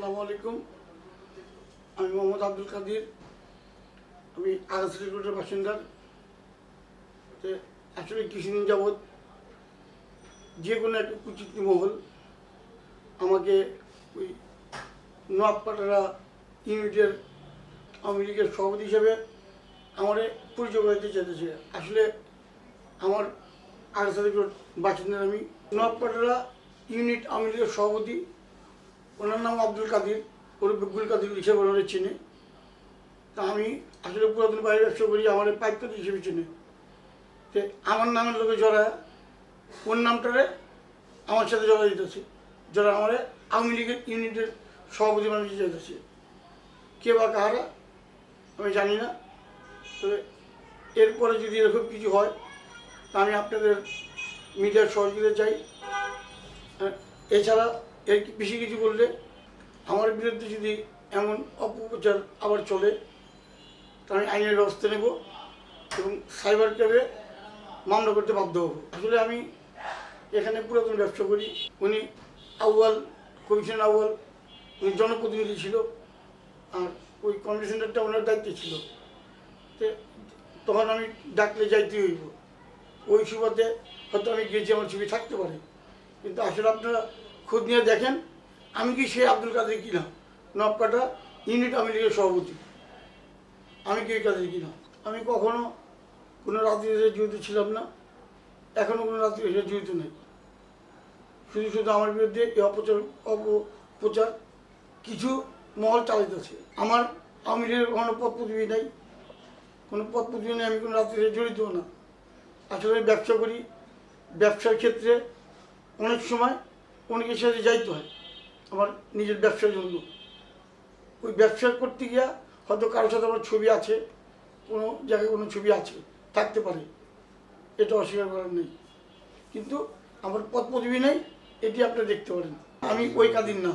আসসালামু আলাইকুম। আমি মোহাম্মদ আব্দুল কাদির। আমি আগাছড়ি রোডের বাসিন্দার। আসলে কিছুদিন যাবৎ যে কোনো একটা কুচিতি মহল আমাকে ওই নোয়াপাটারা ইউনিটের আওয়ামী লীগের সভাপতি হিসেবে আমার পরিচয় করতে চেয়েছে আসলে আমার আগাছড়ি রোড বাসিন্দার আমি নোয়াপাটারা ইউনিট আওয়ামী লীগের সভাপতি ওনার নাম আব্দুল কাদির, ওর গুল কাদির হিসেবে ওনারা চিনে। তা আমি আসলে পুরাতন বাইরে ব্যবসা করি, আমার পাইকারি হিসেবে চিনে। যে আমার নামের লোকে যারা, ওর নামটারে আমার সাথে জড়া দিতেছে। যারা আমার আওয়ামী লীগের ইউনিটের সভাপতি মানুষ যেতেছে কে বা কাহারা আমি জানি না। তবে এরপরে যদি এরকম কিছু হয়, তা আমি আপনাদের মিডিয়ার সহযোগিতা চাই। এছাড়া এর বেশি কিছু বললে আমার বিরুদ্ধে যদি এমন অপপ্রচার আবার চলে তা আমি আইনের ব্যবস্থা নেব এবং সাইবার ক্যাবে মামলা করতে বাধ্য হব। আসলে আমি এখানে পুরাতন ব্যবসা করি। উনি আউয়াল কমিশন আউয়াল, উনি জনপ্রতিনিধি ছিল আর ওই কমিটি সেন্টারটা ওনার দায়িত্বে ছিল। তখন আমি ডাকলে যাইতে হইব। ওই সুবাদে হয়তো আমি গেছি, আমার ছবি থাকতে পারে। কিন্তু আসলে আপনারা খোঁজ নিয়ে দেখেন, আমি কি সেই আব্দুল কাদের কিনা নবকাটা ইউনিট আওয়ামী লীগের সভাপতি। আমি কি কাদের কিনা আমি কখনো কোনো রাজনীতিতে জড়িত ছিলাম না এখনও কোনো রাজনীতিতে জড়িত নেই। শুধু শুধু আমার বিরুদ্ধে এই অপচার অপপ্রচার কিছু মহল চালাইতেছে আমার আওয়ামী লীগের কোনো পদবি নেই, কোনো পদবি নেই, আমি কোনো রাজনীতিতে জড়িত না। আসলে আমি ব্যবসা করি, ব্যবসার ক্ষেত্রে অনেক সময় অনেকের সাথে যাইতে হয়। আমার নিজের ব্যবসার জন্য। ওই ব্যবসা করতে গিয়া হয়তো কারোর সাথে আমার ছবি আছে, কোনো জায়গায় কোনো ছবি আছে, থাকতে পারে। এটা অস্বীকার করার নেই। কিন্তু আমার পথ পদবি নেই, এটি আপনি দেখতে পারেন। আমি ওই কাদিন না।